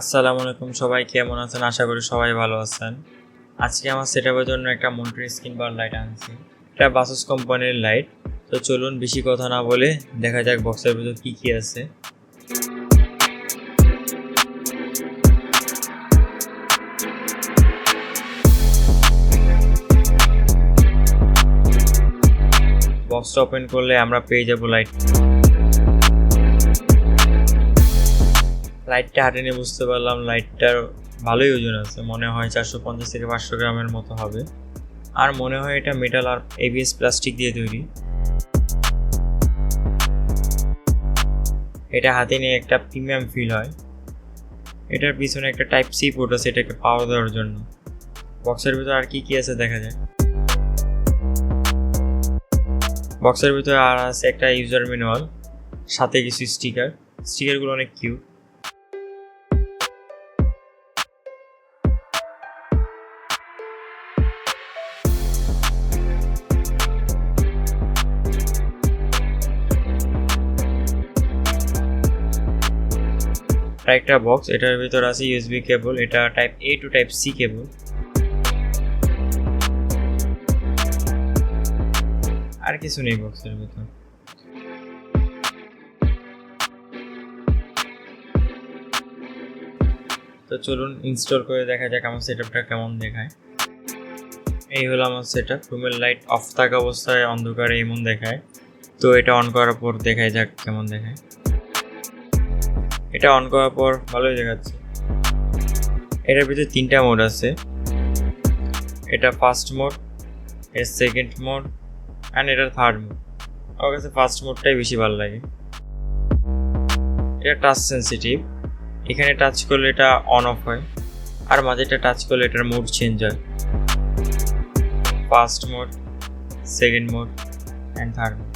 আসসালামু আলাইকুম সবাই, কেমন আছেন? আশা করি সবাই ভালো আছেন। আজকে আমার সেটআপের জন্য একটা মন্ট্রি স্ক্রিন বার লাইট আনছি। এটা বাসুস কোম্পানির লাইট তো চলুন বেশি কথা না বলে দেখা যাক বক্সের ভিতর কী কী আছে। বক্সটা ওপেন করলে আমরা পেয়ে যাব লাইট লাইটটা হাতে নিয়ে বুঝতে পারলাম লাইটটার ভালোই ওজন আছে। মনে হয় চারশো পঞ্চাশ থেকে পাঁচশো গ্রামের মতো হবে। আর মনে হয় এটা মেটাল আর এবিএস প্লাস্টিক দিয়ে তৈরি। এটা হাতে নিয়ে একটা প্রিমিয়াম ফিল হয়। এটার পিছনে একটা টাইপ সি পোর্ট আছে এটাকে পাওয়ার দেওয়ার জন্য। বক্সের ভিতরে আর কি কি আছে দেখা যায় বক্সের ভিতরে আর আছে একটা ইউজার ম্যানুয়াল সাথে কিছু স্টিকার স্টিকারগুলো অনেক কিউট আরেকটা বক্স এটার ভিতর আছে ইউএসবি কেবল এটা type A to type C cable আর কিছু নেই বক্সের ভিতর। তো চলুন ইনস্টল করে দেখা যাক আমার সেটআপটা কেমন দেখায়। এই হলো আমার সেটআপ রুমের লাইট অফ থাকা অবস্থায় অন্ধকারে এমন দেখায়। তো এটা অন করার পর দেখায় যাক কেমন দেখায়। এটা অন করার পর ভালোই দেখাচ্ছে। এটার ভিতরে তিনটা মোড আছে। এটা ফার্স্ট মোড এর সেকেন্ড মোড অ্যান্ড এটার থার্ড মোড আমার কাছে ফার্স্ট মোডটাই বেশি ভালো লাগে। এটা টাচ সেন্সিটিভ এখানে টাচ করলে এটা অন অফ হয়। আর মাঝেটা টাচ করলে এটার মোড চেঞ্জ হয়। First mode second mode and third mode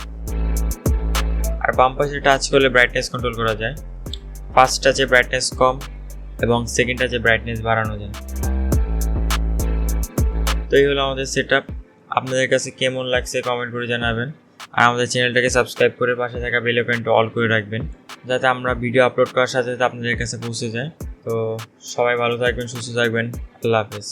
আর বাম পাশে টাচ করলে ব্রাইটনেস কন্ট্রোল করা যায়। ফার্স্ট টাচে ব্রাইটনেস কম এবং সেকেন্ড টাচে ব্রাইটনেস বাড়ানো যায়। তো এই হলো আমাদের সেট আপনাদের কাছে কেমন লাগছে কমেন্ট করে জানাবেন। আর আমাদের চ্যানেলটাকে সাবস্ক্রাইব করে পাশে থাকা বেল আইকনটা অল করে রাখবেন, যাতে আমরা ভিডিও আপলোড করার সাথে সাথে আপনাদের কাছে পৌঁছে যায়। তো সবাই ভালো থাকবেন, সুস্থ থাকবেন। আল্লাহ হাফেজ।